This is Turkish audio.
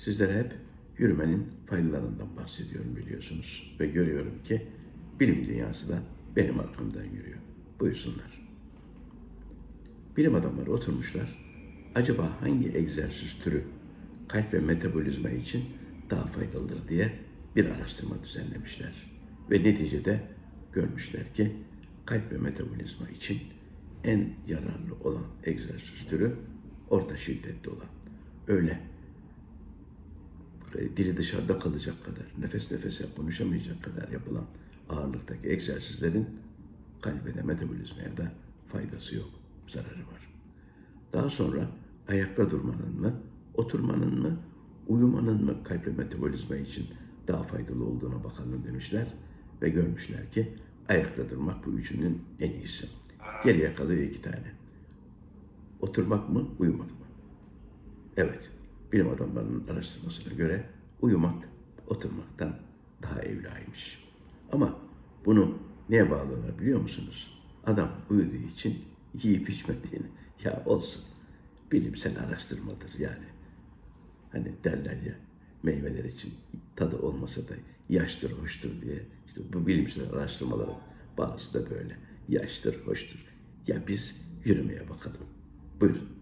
sizlere hep yürümenin faydalarından bahsediyorum biliyorsunuz. Ve görüyorum ki bilim dünyası da benim arkamdan yürüyor. Buyursunlar. Bilim adamları oturmuşlar. Acaba hangi egzersiz türü kalp ve metabolizma için daha faydalıdır diye bir araştırma düzenlemişler. Ve neticede görmüşler ki kalp ve metabolizma için en yararlı olan egzersiz türü orta şiddetli olan. Öyle dili dışarıda kalacak kadar, nefes nefese konuşamayacak kadar yapılan ağırlıktaki egzersizlerin kalbe de metabolizmaya da faydası yok, zararı var. Daha sonra ayakta durmanın mı, oturmanın mı, uyumanın mı kalp ve metabolizma için daha faydalı olduğuna bakalım demişler ve görmüşler ki ayakta durmak bu üçünün en iyisi. Geriye kalıyor iki tane. Oturmak mı, uyumak mı? Evet, bilim adamlarının araştırmasına göre uyumak oturmaktan daha evlaymış. Ama bunu neye bağlıyorlar biliyor musunuz? Adam uyuduğu için yiyip içmediğini. Ya olsun, bilimsel araştırmadır yani. Hani derler ya, meyveler için tadı olmasa da yaştır, hoştur diye. İşte bu bilimsel araştırmaların bazısı da böyle. Yaştır, hoştur. Ya biz yürümeye bakalım. Buyurun.